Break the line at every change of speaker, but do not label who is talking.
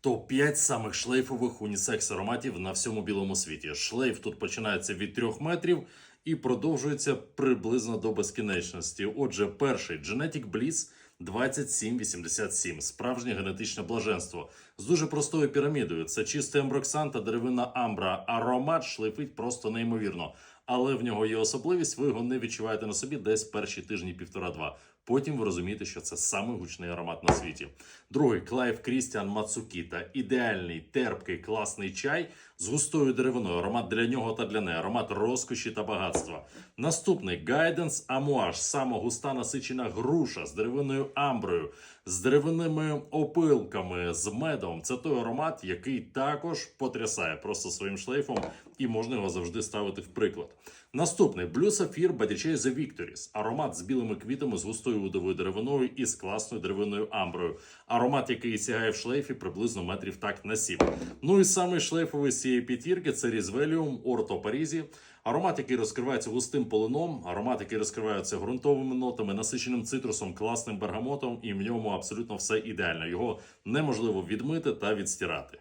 Топ-5 самих шлейфових унісекс ароматів на всьому білому світі. Шлейф тут починається від 3 метрів і продовжується приблизно до безкінечності. Отже, перший Genetic Bliss 2787. Справжнє генетичне блаженство з дуже простою пірамідою. Це чистий емброксан та деревина амбра. Аромат шлейфить просто неймовірно. Але в нього є особливість, ви його не відчуваєте на собі десь перші тижні півтора-два. Потім ви розумієте, що це самий гучний аромат на світі. Другий Клайв Крістіан Мацукіта. Ідеальний, терпкий, класний чай з густою деревиною. Аромат для нього та для неї. Аромат розкоші та багатства. Наступний Guidance Amouage. Сама густа насичена груша з деревиною амброю, з деревинними опилками, з медом. Це той аромат, який також потрясає просто своїм шлейфом, і можна його завжди ставити в приклад. Наступний Blue Sapphire Bodychase The Victories. Аромат з білими квітами, з густою удовою деревиною і з класною деревиною амброю. Аромат, який сягає в шлейфі приблизно метрів так на 7. Ну і самий шлейфовий з цієї п'ятірки це Різвеліум Орто Парізі. Аромат, який розкривається густим полином, аромат, який розкривається ґрунтовими нотами, насиченим цитрусом, класним бергамотом, і в ньому абсолютно все ідеально. Його неможливо відмити та відстирати.